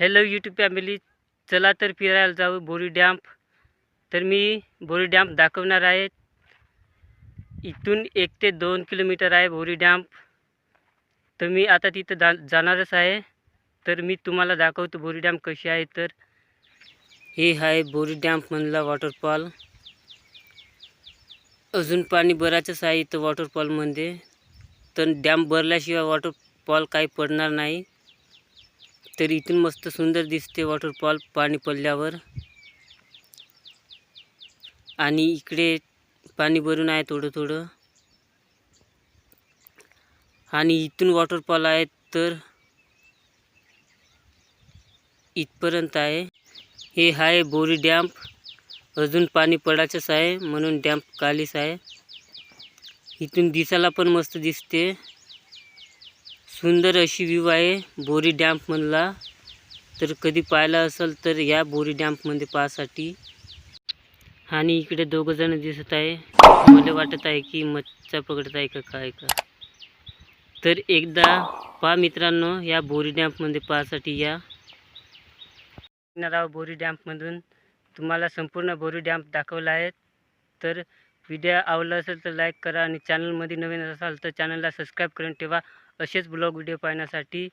Hello YouTube family चला तर फिरायला जाऊ. बोरी डॅम्प. तर मी बोरी डॅम्प दाखवणार आहे. इथून एक ते दोन किलोमीटर आहे बोरी डॅम्प. तर मी आता तिथं जा जाणारच आहे. तर मी तुम्हाला दाखवतो बोरी डॅम्प कशी आहे तर. हे आहे बोरी डॅम्पमधला वॉटरफॉल अजून पाणी बराचंच आहे इथं वॉटरफॉलमध्ये तर डॅम भरल्याशिवाय वॉटरफॉल काही पडणार नाही. तर इथून मस्त सुंदर दिसते वॉटरफॉल पाणी पडल्यावर. आणि इकडे पाणी भरून आहे थोडं थोडं. आणि इथून वॉटरफॉल आहे तर इथपर्यंत आहे. हे आहे बोरी डॅम्प अजून पाणी पडायचंच आहे म्हणून डॅम्प खालीच आहे. इथून दिसायला पण मस्त दिसते. सुंदर अशी व्ह्यू आहे. बोरी डॅम्पमधला तर कधी पाहिला असेल तर या बोरी डॅम्पमध्ये पाहासाठी. आणि इकडे दोघं जण दिसत आहे. मला वाटत आहे की मच्छा पकडत आहे का काय का. तर एकदा पहा मित्रांनो या बोरी डॅम्पमध्ये पाहासाठी या. बोरी डॅम्पमधून तुम्हाला संपूर्ण बोरी डॅम्प दाखवला आहे. तर व्हिडिओ आवडला असेल तर लाईक करा आणि चॅनलमध्ये नवीन असाल तर चॅनलला सबस्क्राईब करून ठेवा. असेच ब्लॉग व्हिडिओ पाहण्यासाठी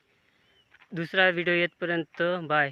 दुसरा व्हिडिओ येतपर्यंत बाय.